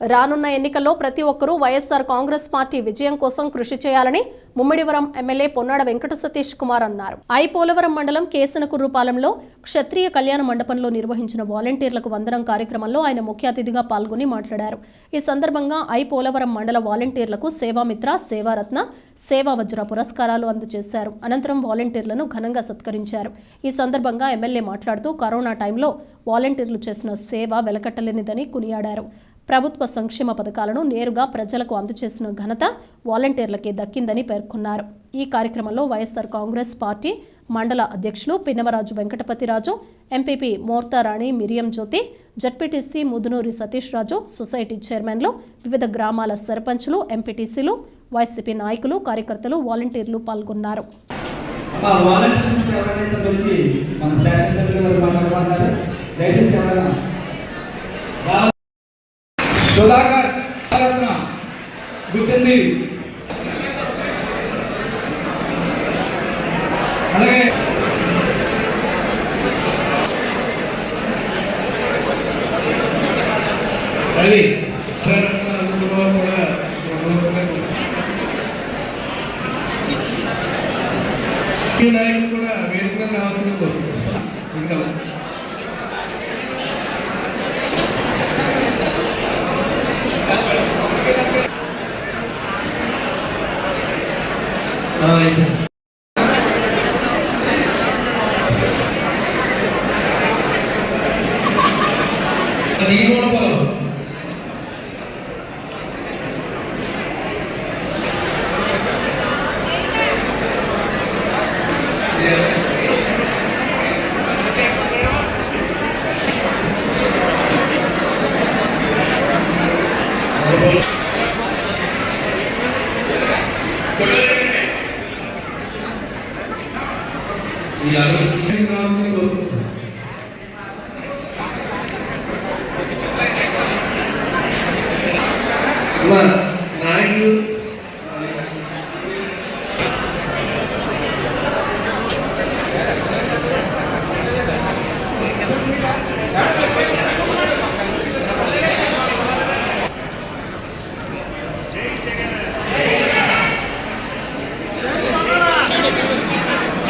రానున్న ఎన్నికల్లో ప్రతి ఒక్కరూ వైఎస్ఆర్ కాంగ్రెస్ పార్టీ విజయం కోసం కృషి చేయాలని ముమ్మిడివరం ఎమ్మెల్యే పొన్నాడ వెంకట సతీష్ కుమార్ అన్నారు. ఐ పోలవరం మండలం కేసనకుర్రుపాలెంలో క్షత్రియ కళ్యాణ మండపంలో నిర్వహించిన వాలంటీర్లకు వందనం కార్యక్రమంలో ఆయన ముఖ్య అతిథిగా పాల్గొని మాట్లాడారు. ఈ సందర్భంగా ఐ పోలవరం మండల వాలంటీర్లకు సేవామిత్ర సేవారత్న సేవా వజ్ర పురస్కారాలు అందజేశారు. అనంతరం వాలంటీర్లను ఘనంగా సత్కరించారు. ఈ సందర్భంగా ఎమ్మెల్యే మాట్లాడుతూ కరోనా టైంలో వాలంటీర్లు చేసిన సేవ వెలకట్టలేనిదని కొనియాడారు. ప్రభుత్వ సంక్షేమ పథకాలను నేరుగా ప్రజలకు అందజేసిన ఘనత వాలంటీర్లకే దక్కిందని పేర్కొన్నారు. ఈ కార్యక్రమంలో వైఎస్ఆర్ కాంగ్రెస్ పార్టీ మండల అధ్యక్షులు Pinnavaraju Venkatapathiraju MPP Mortharani Miriam Jyothi ZPTC Mudunuri Satish Raju society చైర్మన్లు వివిధ గ్రామాల సర్పంచులు ఎంపీటీసీలు వైసీపీ నాయకులు కార్యకర్తలు వాలంటీర్లు పాల్గొన్నారు. అమ్మా సుధాకర్ భారత్న గుర్తుంది. అలాగే రవి నాయకులు కూడా వేదిక మీద రావాల్సింది కోరుకుంటున్నాను ఇదిగో. ఆ, అయిపోయింది. అది ఈ మూల పొలం. ఈ అభివృద్ధి రావాల్సింది కోరుకుంటున్నాను. అమ్మా, నాయకులు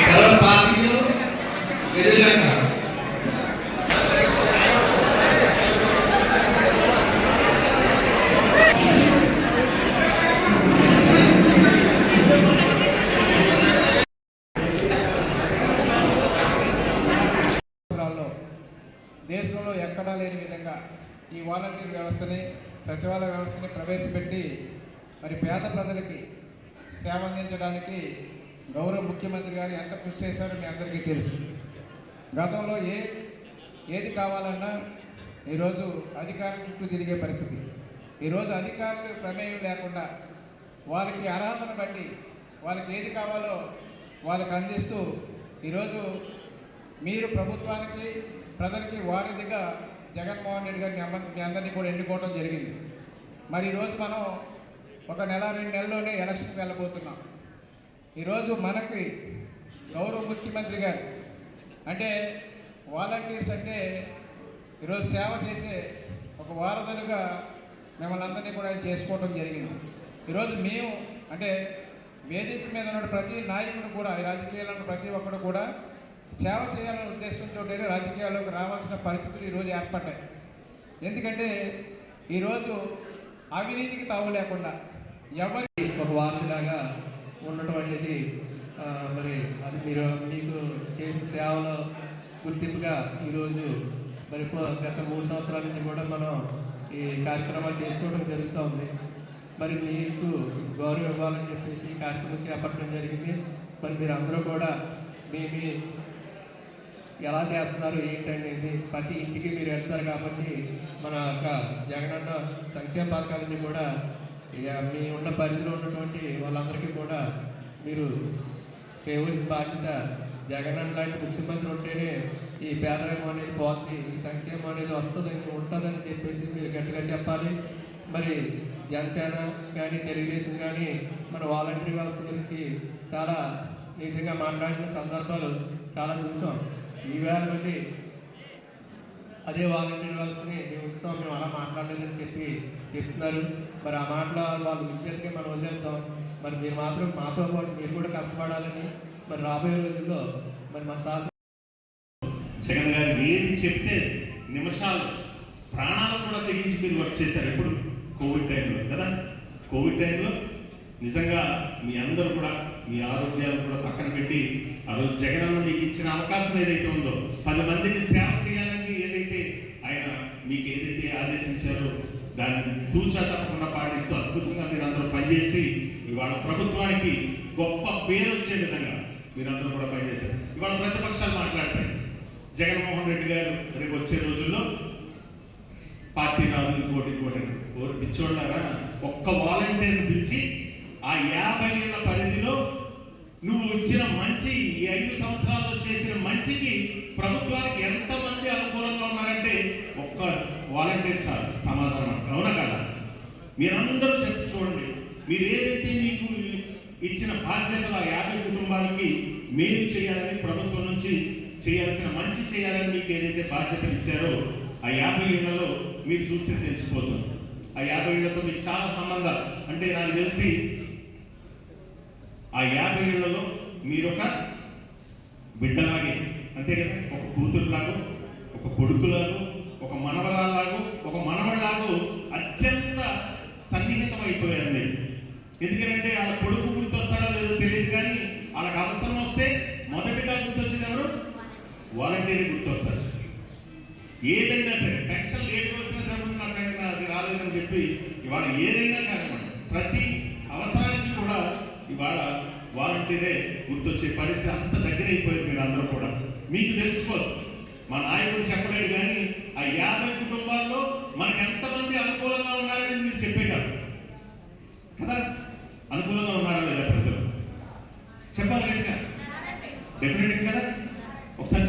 ఎవరు పార్టీలో ఎదురుగా ఉన్నారు. సంవత్సరాల్లో దేశంలో ఎక్కడా లేని విధంగా ఈ వాలంటీర్ వ్యవస్థని సచివాలయ వ్యవస్థని ప్రవేశపెట్టి మరి పేద ప్రజలకి సేవ అందించడానికి గౌరవ ముఖ్యమంత్రి గారు ఎంత కృషి చేశారో మీ అందరికీ తెలుసు. గతంలో ఏ ఏది కావాలన్నా ఈరోజు అధికారం చుట్టూ తిరిగే పరిస్థితి. ఈరోజు అధికారులు ప్రమేయం లేకుండా వాళ్ళకి అర్హతను బట్టి వాళ్ళకి ఏది కావాలో వాళ్ళకి అందిస్తూ ఈరోజు మీరు ప్రభుత్వానికి ప్రజలకి వారధిగా జగన్మోహన్ రెడ్డి గారిని మీ అందరినీ కూడా ఎన్నుకోవడం జరిగింది. మరి ఈరోజు మనం ఒక నెల రెండు నెలల్లోనే ఎలక్షన్కి వెళ్ళబోతున్నాం. ఈరోజు మనకి గౌరవ ముఖ్యమంత్రి గారు అంటే వాలంటీర్స్ అంటే ఈరోజు సేవ చేసే ఒక వారధులుగా మిమ్మల్ని అందరినీ కూడా ఆయన చేసుకోవడం జరిగింది. ఈరోజు మేము అంటే వేదిక మీద ఉన్న ప్రతి నాయకుడు కూడా ఈ రాజకీయాల్లో ప్రతి ఒక్కడు కూడా సేవ చేయాలనే ఉద్దేశంతో రాజకీయాల్లోకి రావాల్సిన పరిస్థితులు ఈరోజు ఏర్పడ్డాయి. ఎందుకంటే ఈరోజు అవినీతికి తావు లేకుండా ఎవరి ఒక వార్తలాగా ఉండటం అనేది మరి అది మీరు మీకు చేసిన సేవలో గుర్తింపుగా ఈరోజు మరి గత మూడు సంవత్సరాల నుంచి కూడా మనం ఈ కార్యక్రమాలు చేసుకోవడం జరుగుతూ ఉంది మరి మీకు గౌరవం ఇవ్వాలని చెప్పేసి ఈ కార్యక్రమం చేపట్టడం జరిగింది. మరి మీరు అందరూ కూడా మీ మీ ఎలా చేస్తున్నారు ఏంటనేది ప్రతి ఇంటికి మీరు వెళ్తారు కాబట్టి మన యొక్క జగనన్న సంక్షేమ పథకాలన్నీ కూడా ఇక మీ ఉన్న పరిధిలో ఉన్నటువంటి వాళ్ళందరికీ కూడా మీరు చేయవలసిన బాధ్యత జగనన్న లాంటి ముఖ్యమంత్రి ఉంటేనే ఈ పేదరికం అనేది పోతుంది ఈ సంక్షేమం అనేది వస్తుందని ఉంటుందని చెప్పేసి మీరు గట్టిగా చెప్పాలి. మరి జనసేన కానీ తెలుగుదేశం కానీ మన వాలంటీర్ వ్యవస్థ గురించి చాలా నిజంగా మాట్లాడిన సందర్భాలు చాలా చూసాం. ఈవేళ నుండి అదే వాలంటీర్ వ్యవస్థని మేము ఉంచుతాం మేము అలా మాట్లాడలేదని చెప్పి చెప్తున్నారు. మరి ఆ మాటల వాళ్ళు విజ్ఞతగా మనం వదిలేద్దాం. మరి మీరు మాత్రం మాతో పాటు మీరు కూడా కష్టపడాలని మరి రాబోయే రోజుల్లో మరి మన శాసన జగన్ గారు ఏది చెప్తే నిమిషాలు ప్రాణాలు కూడా తెగించి మీరు వర్క్ చేశారు. ఎప్పుడు? కోవిడ్ టైంలో కదా? కోవిడ్ టైంలో నిజంగా మీ అందరూ కూడా మీ ఆరోగ్యాలు కూడా పక్కన పెట్టి ఆ రోజు జగనన్న మీకు ఇచ్చిన అవకాశం ఏదైతే ఉందో పది మందిని సేవ చేయాలని ఏదైతే ఆయన మీకు ఏదైతే ఆదేశించారో దాన్ని తూచా తప్పకుండా పాటిస్తూ అద్భుతంగా మీరు అందరూ పనిచేసి ఇవాళ ప్రభుత్వానికి గొప్ప పేరు వచ్చే విధంగా మీరందరూ కూడా పనిచేశారు. ఇవాళ ప్రతిపక్షాలు మాట్లాడతాయి. జగన్మోహన్ రెడ్డి గారు రేపు వచ్చే రోజుల్లో పార్టీ రాదు ఇంకోటి ఇంకోటి ఓరు పిచ్చోళ్ళారా? ఒక్క వాలంటీర్ని పిలిచి ఆ యాభై ఏళ్ళ పరిధిలో నువ్వు ఇచ్చిన మంచి ఈ ఐదు సంవత్సరాల్లో చేసిన మంచికి ప్రభుత్వానికి ఎంతమంది అనుకూలంగా ఉన్నారంటే ఒక్క వాలంటీర్ చాలు సమాధానం. అవునా కదా? మీరందరూ చెప్పి చూడండి. మీరు ఏదైతే మీకు ఇచ్చిన బాధ్యతలు ఆ యాభై కుటుంబాలకి మేలు చేయాలని ప్రభుత్వం నుంచి చేయాల్సిన మంచి చేయాలని మీకు ఏదైతే బాధ్యతలు ఇచ్చారో ఆ యాభై ఏళ్ళలో మీరు చూస్తే తెలిసిపోతుంది. ఆ యాభై ఏళ్ళతో మీకు చాలా సంబంధాలు. అంటే నాకు తెలిసి ఆ యాభై ఏళ్ళలో ఒక బిడ్డలాగే అంతే కదా? ఒక కూతురులాగా ఒక కొడుకులాగా ఒక మనవరాలాగా ఒక మనవళ్ళలాగా అత్యంత సన్నిహితం అయిపోయారు మీరు. ఎందుకంటే వాళ్ళ కొడుకు గుర్తొస్తాడో లేదో తెలియదు కానీ వాళ్ళకి అవసరం వస్తే మొదటిగా గుర్తొచ్చేది ఎవరు? వాలంటీర్ గుర్తొస్తారు. ఏదైనా సరే పెన్షన్ లేట్ వచ్చినా సరే నాకు అది రాలేదని చెప్పి ఇవాళ ఏదైనా కానివ్వండి ప్రతి అవసరానికి కూడా ఇవాళ వాలంటీరే గుర్తొచ్చే పరిస్థితి అంత దగ్గర అయిపోయింది మీరు అందరూ కూడా. మీకు తెలుసుకోదు మా నాయకుడు చెప్పలేడు కానీ ఆ యాభై కుటుంబాల్లో మనకు ఎంతమంది అనుకూలంగా ఉన్నారని మీరు చెప్పేటారు కదా? అనుకూలంగా ఉన్నారా లేదా ప్రజలు? చెప్పాలి గట్టిగా. డెఫినెట్ కదా? ఒకసారి